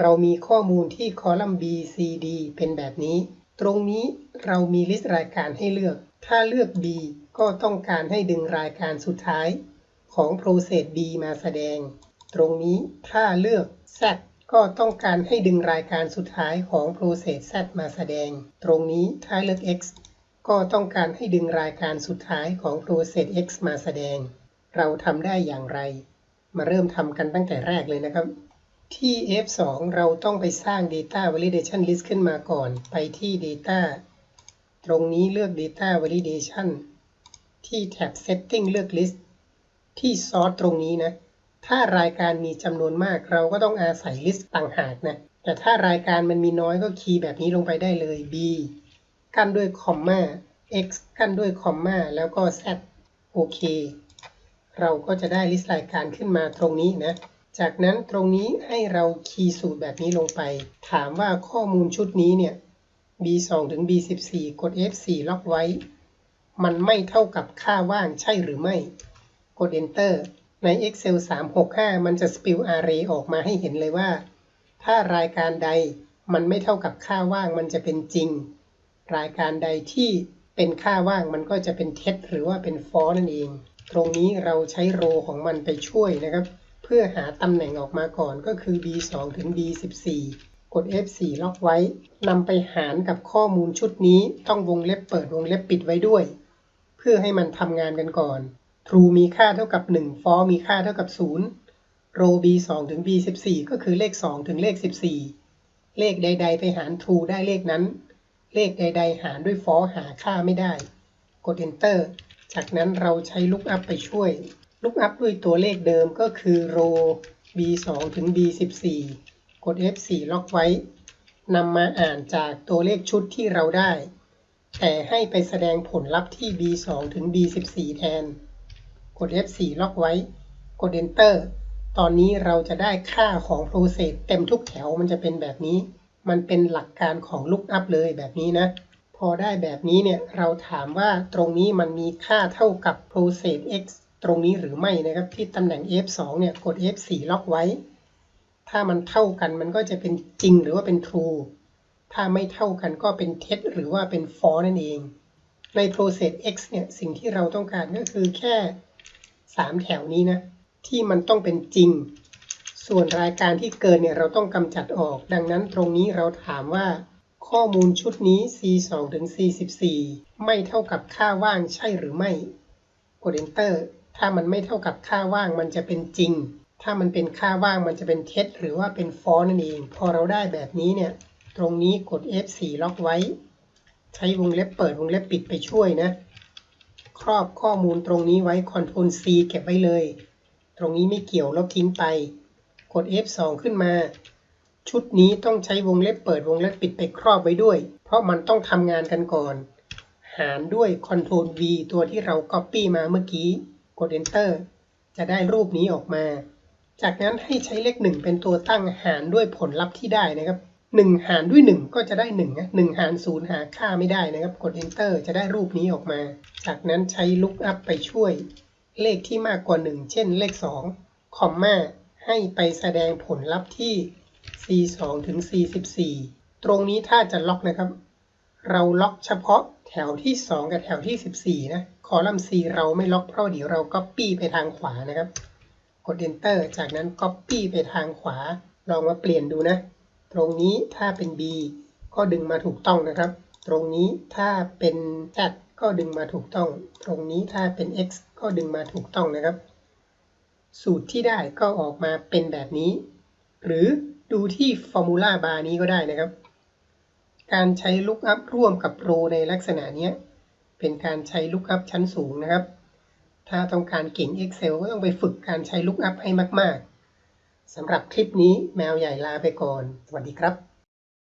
เรามีข้อมูลที่คอลัมน์ B C D เป็นแบบนี้ ตรงนี้เรามีลิสต์รายการให้เลือก ถ้าเลือก B ก็ต้องการให้ดึงรายการสุดท้ายของ process B มาแสดง ตรงนี้ถ้าเลือก Z ก็ต้องการให้ดึงรายการสุดท้ายของ process Z มาแสดง ตรงนี้ถ้าเลือก X ก็ต้องการให้ดึงรายการสุดท้ายของ process X มาแสดง เราทำได้อย่างไร มาเริ่มทำกันตั้งแต่แรกเลยนะครับ ที่ F2 เราต้องไปสร้าง Data Validation List ขึ้นมาก่อน ไปที่ Data ตรงนี้เลือก Data Validation ที่แท็บ Setting เลือก List ที่ Source ตรงนี้นะ ถ้ารายการมีจำนวนมากเราก็ต้องอาศัย List ต่างหากนะ แต่ถ้ารายการมันมีน้อยก็คีย์แบบนี้ลงไปได้เลย B กั้นด้วยคอมมา x กั้นด้วยคอมมาแล้วก็ z โอเค เราก็จะได้ลิสต์รายการขึ้นมาตรงนี้นะ จากนั้นตรงนี้ให้เราคีย์สูตรแบบนี้ลงไป ถามว่าข้อมูลชุดนี้เนี่ย b2 ถึง b14 กด f4 ล็อกไว้ มันไม่เท่ากับค่าว่างใช่หรือไม่ กด enter ใน excel 365 มันจะ spill array ออกมาให้เห็นเลยว่า ถ้ารายการใดมันไม่เท่ากับค่าว่างมันจะเป็นจริง รายการใดที่เป็นค่าว่างมันก็จะเป็นเท็จหรือว่าเป็นฟอลนั่นเอง ตรงนี้เราใช้โรของมันไปช่วยนะครับ เพื่อหาตำแหน่งออกมาก่อนก็คือ b2 ถึง b14 กด f4 ล็อกไว้นำไปหารกับข้อมูลชุดนี้ต้องวงเล็บเปิดวงเล็บปิดไว้ด้วย เพื่อให้มันทำงานกันก่อน true มีค่าเท่ากับ 1 false มีค่าเท่ากับ 0 row b2 ถึง b14 ก็คือเลข 2 ถึงเลข 14 เลขใด ๆ ไปหาร true ได้เลขนั้น เลขใด ๆ หารด้วย for หาค่าไม่ได้ กด enter จากนั้นเราใช้ lookup ไปช่วย lookup ด้วยตัวเลขเดิมก็คือ row b2 ถึง b14 กด f4 ล็อกไว้นำมาอ่านจากตัวเลขชุดที่เราได้ แต่ให้ไปแสดงผลลัพธ์ที่ b2 ถึง b14 แทน กด f4 ล็อกไว้ กด enter ตอนนี้เราจะได้ค่าของ process เต็มทุกแถวมันจะเป็นแบบนี้ มันเป็นหลักการของ lookup เลยแบบนี้นะ พอได้แบบนี้เนี่ย เราถามว่าตรงนี้มันมีค่าเท่ากับ process x ตรงนี้หรือไม่นะครับที่ตำแหน่ง f2 เนี่ยกด f4 ล็อกไว้ ถ้ามันเท่ากันมันก็จะเป็นจริงหรือว่าเป็น true ถ้าไม่เท่ากันก็เป็นเท็จหรือว่าเป็น false นั่นเอง ใน process x เนี่ยสิ่งที่เราต้องการก็คือแค่ 3 แถวนี้นะที่มันต้องเป็นจริง ส่วนรายการที่เกินเนี่ยเราต้องกำจัดออก ดังนั้นตรงนี้เราถามว่าข้อมูลชุดนี้ C2 ถึง C14 ไม่เท่ากับค่าว่างใช่หรือไม่ กด Enter ถ้ามันไม่เท่ากับค่าว่างมันจะเป็นจริง ถ้ามันเป็นค่าว่างมันจะเป็นเท็จหรือว่าเป็นฟอลนั่นเอง พอเราได้แบบนี้เนี่ย ตรงนี้กด F4 ล็อกไว้ ใช้วงเล็บเปิดวงเล็บปิดไปช่วยนะ ครอบข้อมูลตรงนี้ไว้ Ctrl C เก็บไว้เลย ตรงนี้ไม่เกี่ยวลบทิ้งไป กด F2 ขึ้นมา ชุดนี้ต้องใช้วงเล็บเปิดวงเล็บปิดไปครอบไว้ด้วย เพราะมันต้องทำงานกันก่อน หารด้วย Ctrl V ตัวที่เรา Copy มาเมื่อกี้ กด Enter จะได้รูปนี้ออกมา จากนั้นให้ใช้เลข 1 เป็นตัวตั้งหารด้วยผลลัพธ์ที่ได้นะครับ 1 หารด้วย 1 ก็จะได้1นะ1หาร 0 หาค่าไม่ได้นะครับ กด Enter จะได้รูปนี้ออกมา จากนั้นใช้ Lookup ไปช่วย เลขที่มากกว่า 1 เช่นเลข 2 คอมมาให้ไปแสดงผลลัพธ์ที่ C2 ถึง C14 ตรงนี้ถ้าจะล็อกนะครับ เราล็อกเฉพาะแถวที่ 2 กับแถวที่ 14 นะ คอลัมน์ C เราไม่ล็อกเพราะเดี๋ยวเรา Copy ไปทางขวานะครับ กด Enter จากนั้น Copy ไปทางขวา ลองมาเปลี่ยนดูนะ ตรงนี้ถ้าเป็น B ก็ดึงมาถูกต้องนะครับ ตรงนี้ถ้าเป็น Z ก็ดึงมาถูกต้อง ตรงนี้ถ้าเป็น X ก็ดึงมาถูกต้องนะครับ สูตรที่ได้ก็ออกมาเป็นแบบนี้ หรือดูที่ Formula Bar นี้ก็ได้นะครับ การใช้ Lookup ร่วมกับ Row ในลักษณะนี้เป็นการใช้ Lookup ชั้นสูงนะครับ ถ้าต้องการเก่ง Excel ก็ต้องไปฝึกการใช้ Lookup ให้มาก ๆสำหรับคลิปนี้แมวใหญ่ลาไปก่อน สวัสดีครับ